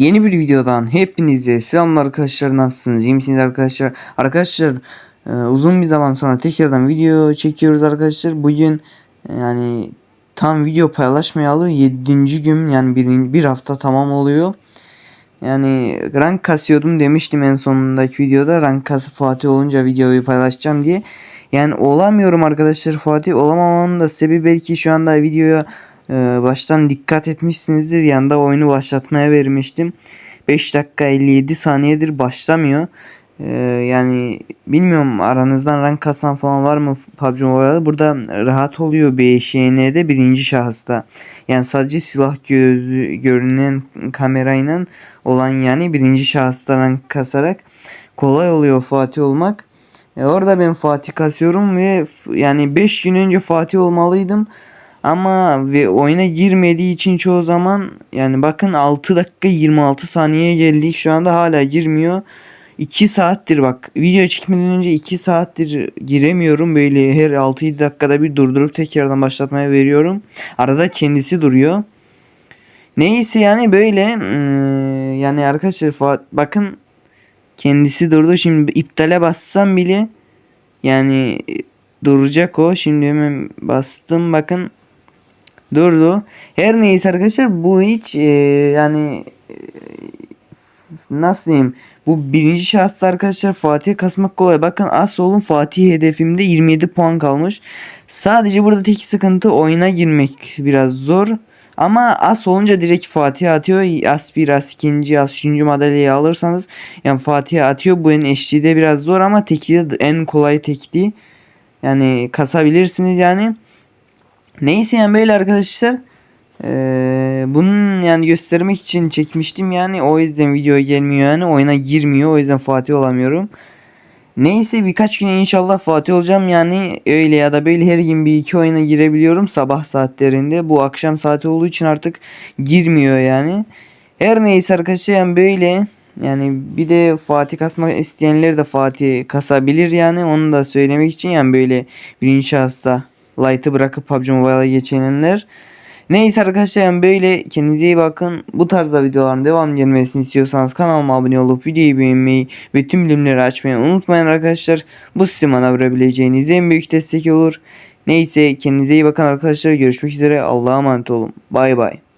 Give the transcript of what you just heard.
Yeni bir videodan hepinize selamlar arkadaşlar. Nasılsınız? İyi misiniz arkadaşlar? Arkadaşlar e, uzun bir zaman sonra tekrardan video çekiyoruz arkadaşlar. Bugün e, yani tam video paylaşmayalı 7. gün yani bir, bir hafta tamam oluyor. Yani rank kasıyordum demiştim en sonundaki videoda. Rank kası Fatih olunca videoyu paylaşacağım diye. Yani olamıyorum arkadaşlar Fatih. Olamamanın da sebebi belki şu anda videoya baştan dikkat etmişsinizdir. Yanda oyunu başlatmaya vermiştim. 5 dakika 57 saniyedir başlamıyor. Ee, yani bilmiyorum aranızdan rank kasan falan var mı PUBG Mobile'da? Burada rahat oluyor BŞN'de birinci şahısta. Yani sadece silah gözü görünen kamerayla olan yani birinci şahısta rank kasarak kolay oluyor Fatih olmak. E orada ben Fatih kasıyorum ve yani 5 gün önce Fatih olmalıydım. Ama ve oyuna girmediği için çoğu zaman yani bakın 6 dakika 26 saniye geldik şu anda hala girmiyor. 2 saattir bak video çekmeden önce 2 saattir giremiyorum böyle her 6-7 dakikada bir durdurup tekrardan başlatmaya veriyorum. Arada kendisi duruyor. Neyse yani böyle yani arkadaşlar bakın kendisi durdu şimdi iptale bassam bile yani duracak o şimdi hemen bastım bakın durdu. Her neyse arkadaşlar bu hiç e, yani e, nasıl diyeyim bu birinci şahısta arkadaşlar Fatih'e kasmak kolay. Bakın Asol'un Fatih hedefimde 27 puan kalmış. Sadece burada tek sıkıntı oyuna girmek biraz zor. Ama as olunca direkt Fatih atıyor. As 1, as 2. as 3. madalyayı alırsanız yani Fatih atıyor. Bu en eşliği de biraz zor ama tekli en kolay tekli. Yani kasabilirsiniz yani. Neyse yani böyle arkadaşlar. Ee, bunun yani göstermek için çekmiştim yani o yüzden video gelmiyor yani oyuna girmiyor o yüzden Fatih olamıyorum. Neyse birkaç gün inşallah Fatih olacağım yani öyle ya da böyle her gün bir iki oyuna girebiliyorum sabah saatlerinde. Bu akşam saati olduğu için artık girmiyor yani. Her neyse arkadaşlar yani böyle yani bir de Fatih kasmak isteyenler de Fatih kasabilir yani onu da söylemek için yani böyle birinci şahısta Light'ı bırakıp PUBG Mobile'a geçenler. Neyse arkadaşlar yani böyle kendinize iyi bakın. Bu tarzda videoların devam gelmesini istiyorsanız kanalıma abone olup videoyu beğenmeyi ve tüm bilimleri açmayı unutmayın arkadaşlar. Bu size bana vurabileceğiniz en büyük destek olur. Neyse kendinize iyi bakın arkadaşlar. Görüşmek üzere. Allah'a emanet olun. Bay bay.